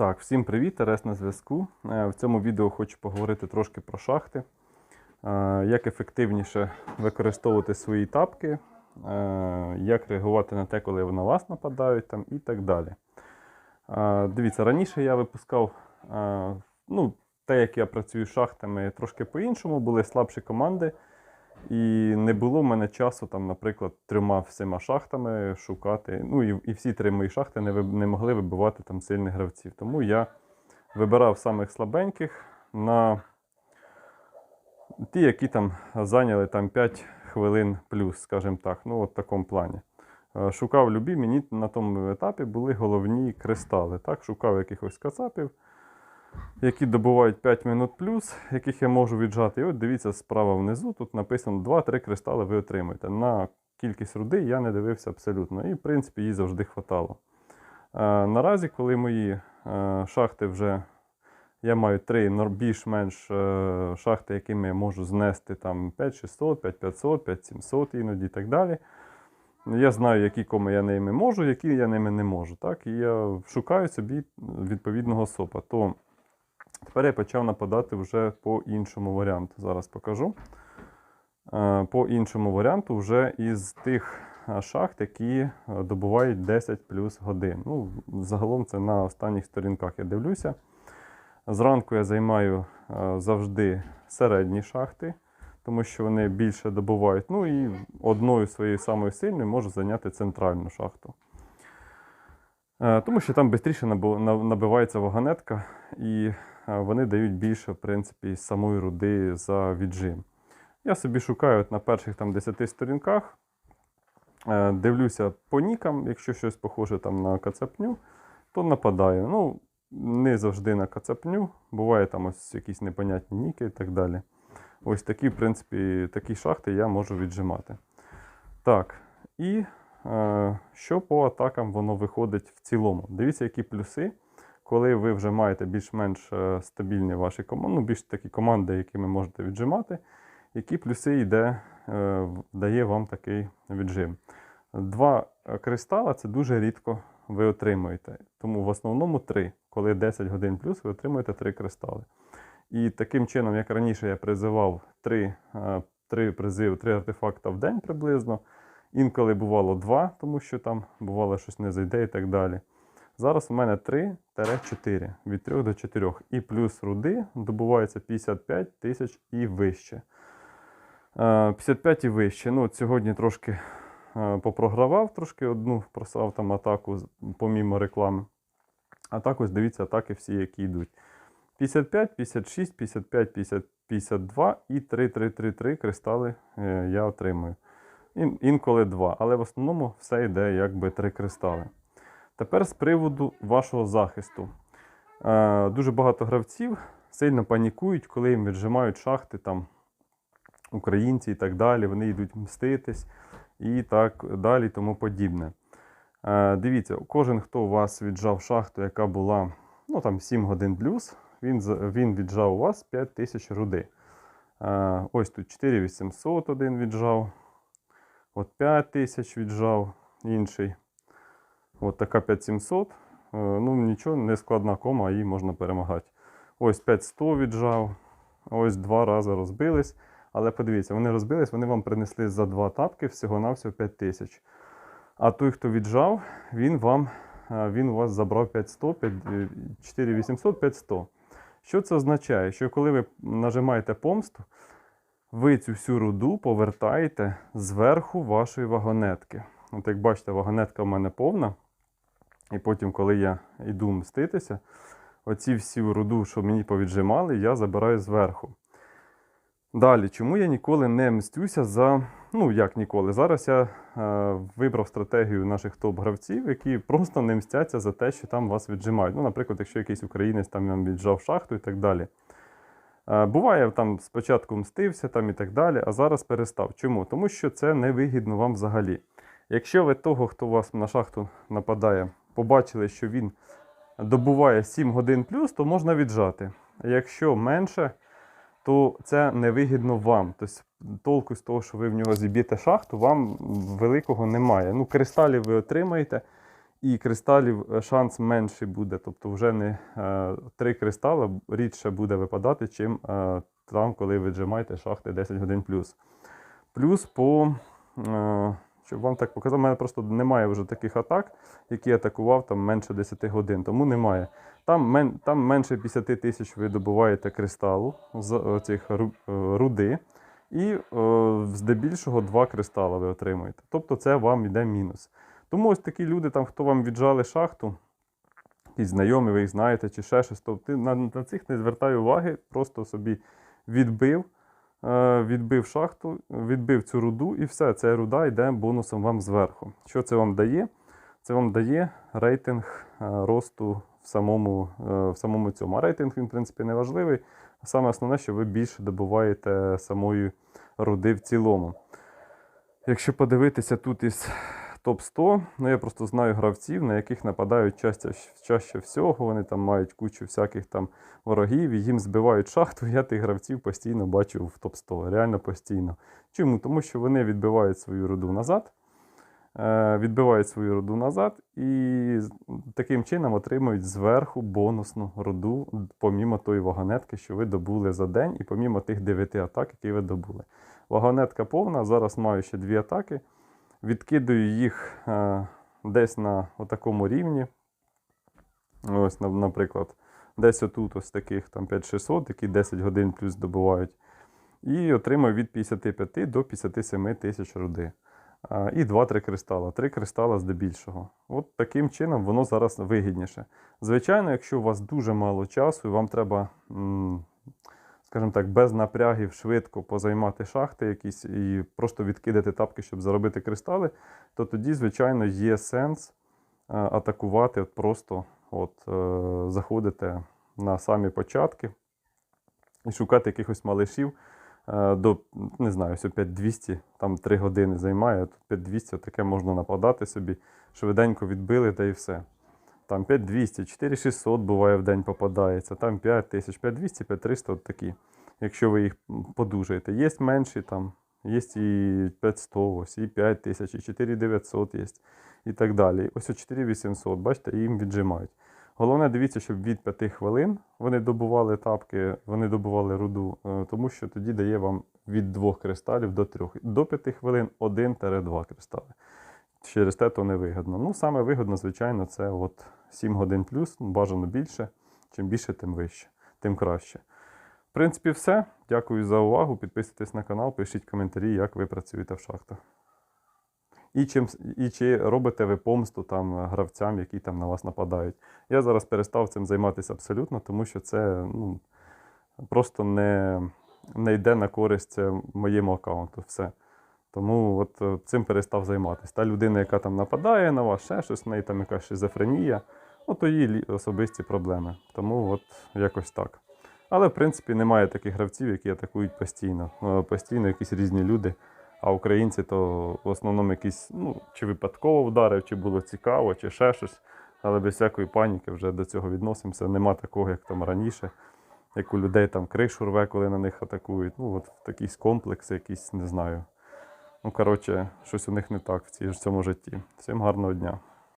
Так, всім привіт, Терес на зв'язку. Е, В цьому відео хочу поговорити трошки про шахти, е, як ефективніше використовувати свої тапки, е, як реагувати на те, коли на вас нападають там, і так далі. Дивіться, раніше я випускав ну, те, як я працюю з шахтами, трошки по-іншому, були слабші команди. І не було в мене часу, там, наприклад, трьома всіма шахтами шукати. Ну і, і всі три мої шахти не, не могли вибивати там сильних гравців. Тому я вибирав самих слабеньких на ті, які там зайняли там 5 хвилин плюс, скажімо так, ну от в такому плані. Е, Шукав любі, мені на тому етапі були головні кристали. Так, шукав якихось кацапів, які добувають 5 минут плюс, яких я можу віджати. І от дивіться справа внизу, тут написано 2-3 кристали ви отримаєте. На кількість руди я не дивився абсолютно. І, в принципі, їй завжди хватало. Е, наразі, коли мої е, шахти вже. Я маю три більш-менш е, шахти, якими я можу знести там 5600, 5500, 5700 іноді і так далі. Я знаю, які коми я ними можу, які я ними не можу. Так? І я шукаю собі відповідного сопа. То тепер я почав нападати вже по іншому варіанту. Зараз покажу. Е, По іншому варіанту вже із тих е, шахт, які е, добувають 10 плюс годин. Ну, загалом це на останніх сторінках я дивлюся. Зранку я займаю завжди середні шахти, тому що вони більше добувають. Ну і одною своєю самою сильною можу зайняти центральну шахту. Тому що там швидше набивається вагонетка, і вони дають більше, в принципі, самої руди за віджим. Я собі шукаю на перших там 10 сторінках, е, дивлюся по нікам, якщо щось похоже там на кацапню, то нападаю. Ну, не завжди на кацапню, буває там ось якісь непонятні ніки і так далі. Ось такі, в принципі, такі шахти я можу віджимати. Так, і е, що по атакам воно виходить в цілому? Дивіться, які плюси, коли ви вже маєте більш-менш е, стабільні ваші команди, ну, більш такі команди, якими можете віджимати, які плюси йде, е, дає вам такий віджим. Два е, кристала це дуже рідко ви отримуєте. Тому в основному три. Коли 10 годин плюс, ви отримуєте три кристали. І таким чином, як раніше я призивав три, три призиви, три артефакта в день приблизно. Інколи бувало два, тому що там бувало щось не зайде і так далі. Зараз у мене 3-4, від 3 до 4. І плюс руди добувається 55 тисяч і вище. Е, 55 і вище. Ну, сьогодні трошки е, попрогравав, трошки одну просрав там атаку помімо реклами. А так ось дивіться атаки всі, які йдуть. 55, 56, 55, 50, 52 і 3, 3, 3, 3 кристали е, я отримую. Ін, інколи 2, але в основному все йде якби 3 кристали. Тепер з приводу вашого захисту. Е, дуже багато гравців сильно панікують, коли їм віджимають шахти там українці і так далі. Вони йдуть мститись і так далі, тому подібне. Е, дивіться, кожен, хто у вас віджав шахту, яка була ну, там, 7 годин плюс, він, він віджав у вас 5 тисяч руди. Е, ось тут 4800 один віджав. От 5 тисяч віджав інший. От така 5700. Е, ну, нічого, не складна кома, її можна перемагати. Ось 5100 віджав. Ось два рази розбились. Але подивіться, вони розбились, вони вам принесли за два тапки всього-навсього 5 тисяч. А той, хто віджав, він вам е, він у вас забрав 5100, 5, е, 4800, 5100. Що це означає? Що коли ви нажимаєте помсту, ви цю всю руду повертаєте зверху вашої вагонетки. От як бачите, вагонетка в мене повна. І потім, коли я йду мститися, оці всю руду, що мені повіджимали, я забираю зверху. Далі, чому я ніколи не мстюся за. Ну, як ніколи. Зараз я е, вибрав стратегію наших топ-гравців, які просто не мстяться за те, що там вас віджимають. Ну, наприклад, якщо якийсь українець там віджав шахту і так далі. Е, буває, там спочатку мстився там і так далі, а зараз перестав. Чому? Тому що це невигідно вам взагалі. Якщо ви того, хто вас на шахту нападає, побачили, що він добуває 7 годин плюс, то можна віджати. Якщо менше, то це невигідно вам. Тобто толку з того, що ви в нього зіб'єте шахту, вам великого немає. Ну, кристалів ви отримаєте, і кристалів е, шанс менший буде. Тобто вже не е, три кристала рідше буде випадати, чим е, там, коли ви віджимаєте шахти 10 годин плюс. Плюс по. Щоб вам так показати, у мене просто немає вже таких атак, які атакував там менше 10 годин, тому немає. Там, мен, там менше 50 тисяч ви добуваєте кристалу з е, цих е, руди, і е, здебільшого два кристала ви отримуєте. Тобто це вам йде мінус. Тому ось такі люди, там, хто вам віджали шахту, якісь знайомі, ви їх знаєте, чи ще щось, то ти на, на цих не звертай уваги, просто собі відбив, відбив шахту, відбив цю руду, і все, ця руда йде бонусом вам зверху. Що це вам дає? Це вам дає рейтинг е, росту в самому, е, в самому цьому. А рейтинг він, в принципі, не важливий. Саме основне, що ви більше добуваєте самої руди в цілому. Якщо подивитися тут із топ 100, ну я просто знаю гравців, на яких нападають чаще, чаще всього. Вони там мають кучу всяких там ворогів, і їм збивають шахту. Я тих гравців постійно бачу в топ 100, реально постійно. Чому? Тому що вони відбивають свою руду назад, е, відбивають свою руду назад і таким чином отримують зверху бонусну руду, помімо тої вагонетки, що ви добули за день, і помімо тих 9 атак, які ви добули. Вагонетка повна, зараз маю ще дві атаки. Відкидаю їх е, десь на такому рівні. Ось, наприклад, десь отут ось таких там 5600, які 10 годин плюс добувають. І отримаю від 55 до 57 тисяч руди. І 2-3 кристала. 3 кристала здебільшого. От таким чином воно зараз вигідніше. Звичайно, якщо у вас дуже мало часу і вам треба, скажімо так, без напрягів швидко позаймати шахти якісь і просто відкидати тапки, щоб заробити кристали, то тоді, звичайно, є сенс е, атакувати от просто от, е, заходити на самі початки і шукати якихось малишів е, до, не знаю, 5200, там 3 години займає, тут 5200, таке можна нападати собі, швиденько відбили та і все. Там 5200, 4600 буває в день попадається, там 5000, 5200, 5300 от такі. Якщо ви їх подужаєте. Є менші там, є і 500, ось, і 5000, і 4900 є, і так далі. Ось 4800, бачите, їм віджимають. Головне, дивіться, щоб від 5 хвилин вони добували тапки, вони добували руду, е, тому що тоді дає вам від 2 кристалів до 3. До 5 хвилин 1-2 кристали. Через те то не вигідно. Ну, саме вигідно, звичайно, це от 7 годин плюс, ну, бажано більше. Чим більше, тим вище, тим краще. В принципі, все. Дякую за увагу. Підписуйтесь на канал, пишіть коментарі, як ви працюєте в шахтах. І, чим, і чи робите ви помсту там гравцям, які там на вас нападають. Я зараз перестав цим займатися абсолютно, тому що це ну, просто не, не йде на користь е, моєму аккаунту. Все. Тому от е, цим перестав займатися. Та людина, яка там нападає на вас, ще щось, в неї там якась шизофренія, ну то її особисті проблеми. Тому от якось так. Але в принципі немає таких гравців, які атакують постійно. Е, Постійно якісь різні люди. А українці то в основному якісь, ну, чи випадково вдарив, чи було цікаво, чи ще щось. Але без всякої паніки вже до цього відносимося. Нема такого, як там раніше, як у людей там кришу рве, коли на них атакують. Ну, от якісь комплекси, якісь, не знаю. Ну, коротше, щось у них не так в цьому житті. Всім гарного дня.